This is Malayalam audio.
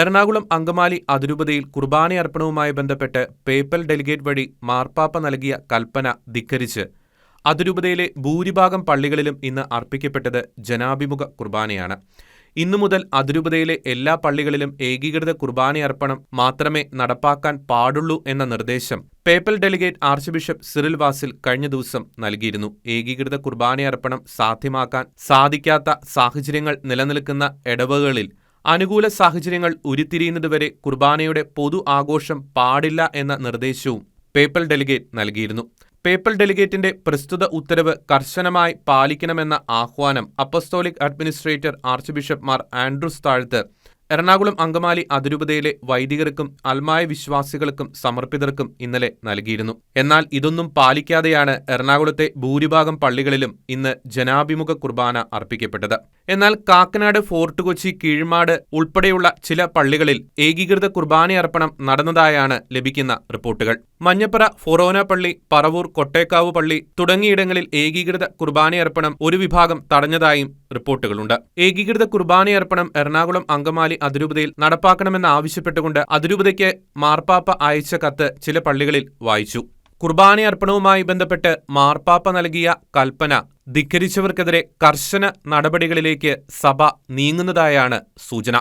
എറണാകുളം അങ്കമാലി അതിരൂപതയിൽ കുർബാനയർപ്പണവുമായി ബന്ധപ്പെട്ട് പേപ്പൽ ഡെലിഗേറ്റ് വഴി മാർപ്പാപ്പ നൽകിയ കൽപ്പന ധിക്കരിച്ച്. അതിരൂപതയിലെ ഭൂരിഭാഗം പള്ളികളിലും ഇന്ന് അർപ്പിക്കപ്പെട്ടത് ജനാഭിമുഖ കുർബാനയാണ്. ഇന്നു മുതൽ അതിരൂപതയിലെ എല്ലാ പള്ളികളിലും ഏകീകൃത കുർബാനയർപ്പണം മാത്രമേ നടപ്പാക്കാൻ പാടുള്ളൂ എന്ന നിർദ്ദേശം papal delegate archbishop Cyril Vasil കഴിഞ്ഞ ദിവസം നൽകിയിരുന്നു. ഏകീകൃത കുർബാനയർപ്പണം സാധ്യമാക്കാൻ സാധിക്കാത്ത സാഹചര്യങ്ങൾ നിലനിൽക്കുന്ന ഇടവകളിൽ അനുകൂല സാഹചര്യങ്ങൾ ഉരുത്തിരിയുന്നതുവരെ കുർബാനയുടെ പൊതു ആഘോഷം പാടില്ല എന്ന നിർദ്ദേശവും പേപ്പൽ ഡെലിഗേറ്റ് നൽകിയിരുന്നു. പേപ്പൽ ഡെലിഗേറ്റിന്റെ പ്രസ്തുത ഉത്തരവ് കർശനമായി പാലിക്കണമെന്ന ആഹ്വാനം apostolic administrator archbishop Mar Andrews Thazhath Ernakulam Angamaly അതിരൂപതയിലെ വൈദികർക്കും അൽമായ വിശ്വാസികൾക്കും സമർപ്പിതർക്കും ഇന്നലെ നൽകിയിരുന്നു. എന്നാൽ ഇതൊന്നും പാലിക്കാതെയാണ് എറണാകുളത്തെ ഭൂരിഭാഗം പള്ളികളിലും ഇന്ന് ജനാഭിമുഖ കുർബാന അർപ്പിക്കപ്പെട്ടത്. എന്നാൽ കാക്കനാട് ഫോർട്ട് കൊച്ചി കീഴ്മാട് ഉൾപ്പെടെയുള്ള ചില പള്ളികളിൽ ഏകീകൃത കുർബാനയർപ്പണം നടന്നതായാണ് ലഭിക്കുന്ന റിപ്പോർട്ടുകൾ. മഞ്ഞപ്പറ ഫൊറോന പള്ളി പറവൂർ കൊട്ടേക്കാവ് പള്ളി തുടങ്ങിയിടങ്ങളിൽ ഏകീകൃത കുർബാനയർപ്പണം ഒരു വിഭാഗം തടഞ്ഞതായും റിപ്പോർട്ടുകളുണ്ട്. ഏകീകൃത കുർബാനയർപ്പണം എറണാകുളം അങ്കമാലി അതിരൂപതയിൽ നടപ്പാക്കണമെന്ന് ആവശ്യപ്പെട്ടുകൊണ്ട് അതിരൂപതയ്ക്ക് മാർപ്പാപ്പ അയച്ച കത്ത് ചില പള്ളികളിൽ വായിച്ചു. കുർബാനയർപ്പണവുമായി ബന്ധപ്പെട്ട് മാർപ്പാപ്പ നൽകിയ കൽപ്പന ധിക്കരിച്ചവർക്കെതിരെ കർശന നടപടികളിലേക്ക് സഭ നീങ്ങുന്നതായാണ് സൂചന.